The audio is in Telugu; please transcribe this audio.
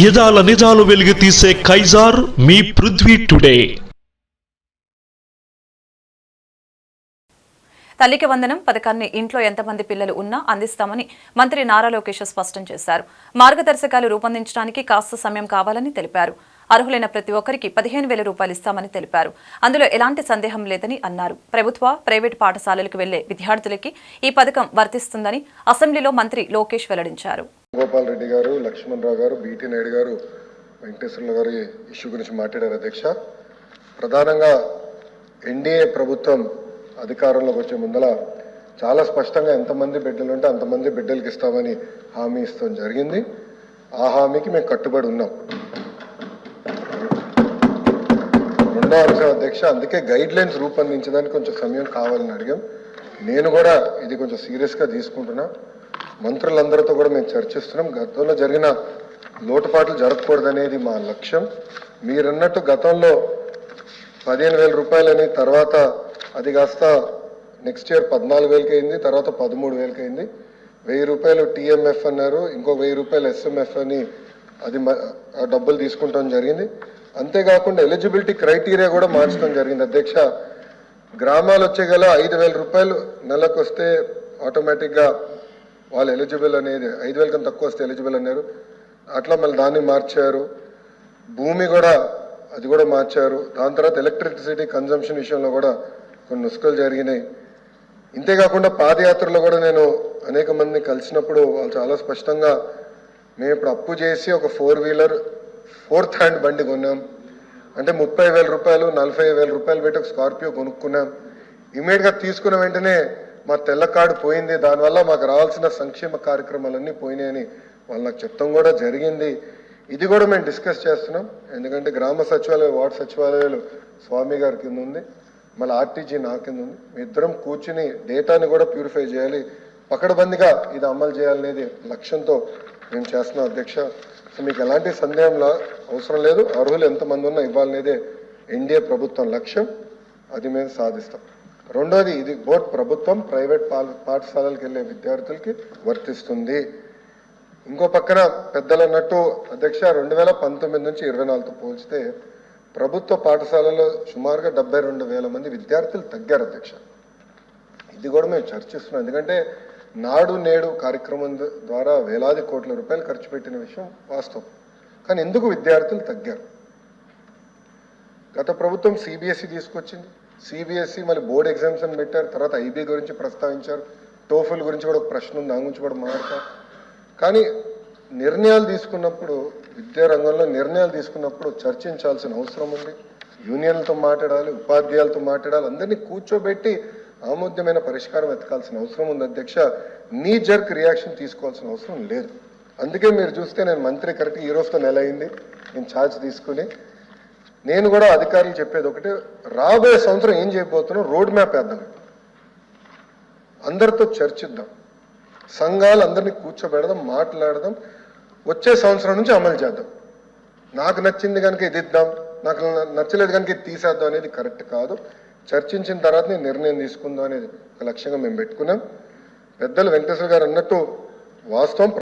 యదాల నిజాలు వెలుగు తీసే కైజార్ మీ పృథ్వీ టుడే. తల్లికి వందనం పథకాన్ని ఇంట్లో ఎంతమంది పిల్లలు ఉన్నా అందిస్తామని మంత్రి నారా లోకేష్ స్పష్టం చేశారు. మార్గదర్శకాలు రూపొందించడానికి కాస్త సమయం కావాలని తెలిపారు. అర్హులైన ప్రతి ఒక్కరికి పదిహేను వేల రూపాయలు ఇస్తామని తెలిపారు. అందులో ఎలాంటి సందేహం లేదని అన్నారు. ప్రభుత్వ ప్రైవేట్ పాఠశాలలకు వెళ్ళే విద్యార్థులకి ఈ పథకం వర్తిస్తుందని అసెంబ్లీలో మంత్రి లోకేష్ వెల్లడించారు. గోపాల్ రెడ్డి గారు లక్ష్మణ్ రావు గారు బీటీ నాయుడు గారు వెంకటేశ్వర్ల గారు ఇష్యూ గురించి మాట్లాడారు అధ్యక్ష. ప్రధానంగా ఎన్డీఏ ప్రభుత్వం అధికారంలోకి వచ్చే ముందల చాలా స్పష్టంగా ఎంతమంది బిడ్డలు ఉంటే అంతమంది బిడ్డలకి ఇస్తామని హామీ ఇస్తాం జరిగింది. ఆ హామీకి మేము కట్టుబడి ఉన్నాం. రెండో అంశం అధ్యక్ష అందుకే గైడ్ లైన్స్ రూపొందించడానికి కొంచెం సమయం కావాలని అడిగాం. నేను కూడా ఇది కొంచెం సీరియస్గా తీసుకుంటున్నా. మంత్రులందరితో కూడా మేము చర్చిస్తున్నాం. గతంలో జరిగిన లోటుపాట్లు జరగకూడదనేది మా లక్ష్యం. మీరన్నట్టు గతంలో పదిహేను వేల రూపాయలని తర్వాత అది కాస్త నెక్స్ట్ ఇయర్ పద్నాలుగు వేలకి అయింది తర్వాత పదమూడు వేలకి అయింది. వెయ్యి రూపాయలు టీఎంఎఫ్ అన్నారు ఇంకో వెయ్యి రూపాయలు ఎస్ఎంఎఫ్ అని అది ఆ డబ్బులు తీసుకుంటాం జరిగింది. అంతేకాకుండా ఎలిజిబిలిటీ క్రైటీరియా కూడా మార్చడం జరిగింది. అధ్యక్ష గ్రామాలు వచ్చే గల ఐదు వేల రూపాయలు నెలకు వస్తే ఆటోమేటిక్గా వాళ్ళు ఎలిజిబుల్ అనేది ఐదు వేల కన్నా తక్కువ వస్తే ఎలిజిబుల్ అన్నారు. అట్లా మళ్ళీ దాన్ని మార్చారు. భూమి కూడా అది కూడా మార్చారు. దాని తర్వాత ఎలక్ట్రిసిటీ కన్జంప్షన్ విషయంలో కూడా కొన్ని నుసుకలు జరిగినాయి. ఇంతేకాకుండా పాదయాత్రలో కూడా నేను అనేక మందిని కలిసినప్పుడు వాళ్ళు చాలా స్పష్టంగా మేము ఇప్పుడు అప్పు చేసి ఒక ఫోర్ వీలర్ ఫోర్త్ హ్యాండ్ బండి కొన్నాం. అంటే ముప్పై వేల రూపాయలు నలభై వేల రూపాయలు పెట్టి ఒక స్కార్పియో కొనుక్కున్నాం. ఇమీడియట్గా తీసుకున్న వెంటనే మా తెల్ల కార్డు పోయింది. దానివల్ల మాకు రావాల్సిన సంక్షేమ కార్యక్రమాలన్నీ పోయినాయని వాళ్ళు నాకు చెప్తాం కూడా జరిగింది. ఇది కూడా మేము డిస్కస్ చేస్తున్నాం. ఎందుకంటే గ్రామ సచివాలయం వార్డు సచివాలయాలు స్వామి గారి కింద ఉంది. మళ్ళీ ఆర్టీజీ నా కింద ఉంది. మీ ఇద్దరం కూర్చుని డేటాని కూడా ప్యూరిఫై చేయాలి. పకడబందిగా ఇది అమలు చేయాలనేది లక్ష్యంతో మేము చేస్తున్నాం అధ్యక్ష. సో మీకు ఎలాంటి సందేహం లా- అవసరం లేదు. అర్హులు ఎంతమంది ఉన్నా ఇవ్వాలనేదే ఎన్డీఏ ప్రభుత్వం లక్ష్యం. అది మేము సాధిస్తాం. రెండోది ఇది బోర్డ్ ప్రభుత్వం ప్రైవేట్ పాఠశాలలకు వెళ్ళే విద్యార్థులకి వర్తిస్తుంది. ఇంకో పక్కన పెద్దలు అన్నట్టు అధ్యక్ష రెండు వేల పంతొమ్మిది నుంచి ఇరవై నాలుగుతో పోల్చితే ప్రభుత్వ పాఠశాలలో సుమారుగా డెబ్బై రెండు వేల మంది విద్యార్థులు తగ్గారు అధ్యక్ష. ఇది కూడా మేము చర్చిస్తున్నాం. ఎందుకంటే నాడు నేడు కార్యక్రమం ద్వారా వేలాది కోట్ల రూపాయలు ఖర్చు పెట్టిన విషయం వాస్తవం. కానీ ఎందుకు విద్యార్థులు తగ్గారు? గత ప్రభుత్వం సిబిఎస్ఈ తీసుకొచ్చింది. సిబిఎస్ఈ మళ్ళీ బోర్డ్ ఎగ్జామ్స్ అని పెట్టారు. తర్వాత ఐబీ గురించి ప్రస్తావించారు. టోఫుల్ గురించి కూడా ఒక ప్రశ్న ఉంది. దాని గురించి కూడా మాట్లాడతారు కానీ నిర్ణయాలు తీసుకున్నప్పుడు విద్యా రంగంలో నిర్ణయాలు తీసుకున్నప్పుడు చర్చించాల్సిన అవసరం ఉంది. యూనియన్లతో మాట్లాడాలి ఉపాధ్యాయులతో మాట్లాడాలి. అందరినీ కూర్చోబెట్టి ఆమోద్యమైన పరిష్కారం వెతకాల్సిన అవసరం ఉంది. అధ్యక్ష నీ జర్క్ రియాక్షన్ తీసుకోవాల్సిన అవసరం లేదు. అందుకే మీరు చూస్తే నేను మంత్రి కరెక్ట్ ఈ రోజుతో నెల అయింది. నేను ఛార్జ్ తీసుకుని నేను కూడా అధికారులు చెప్పేది ఒకటి రాబోయే సంవత్సరం ఏం చేయబోతున్నాం? రోడ్ మ్యాప్ వేద్దాం. అందరితో చర్చిద్దాం. సంఘాలు అందరినీ కూర్చోబెడదాం మాట్లాడదాం. వచ్చే సంవత్సరం నుంచి అమలు చేద్దాం. నాకు నచ్చింది కనుక ఇది ఇద్దాం నాకు నచ్చలేదు కనుక ఇది తీసేద్దాం అనేది కరెక్ట్ కాదు. చర్చించిన తర్వాత నేను నిర్ణయం తీసుకుందాం అనేది ఒక లక్ష్యంగా మేము పెట్టుకున్నాం. పెద్దలు వెంకటేశ్వర గారు అన్నట్టు వాస్తవం.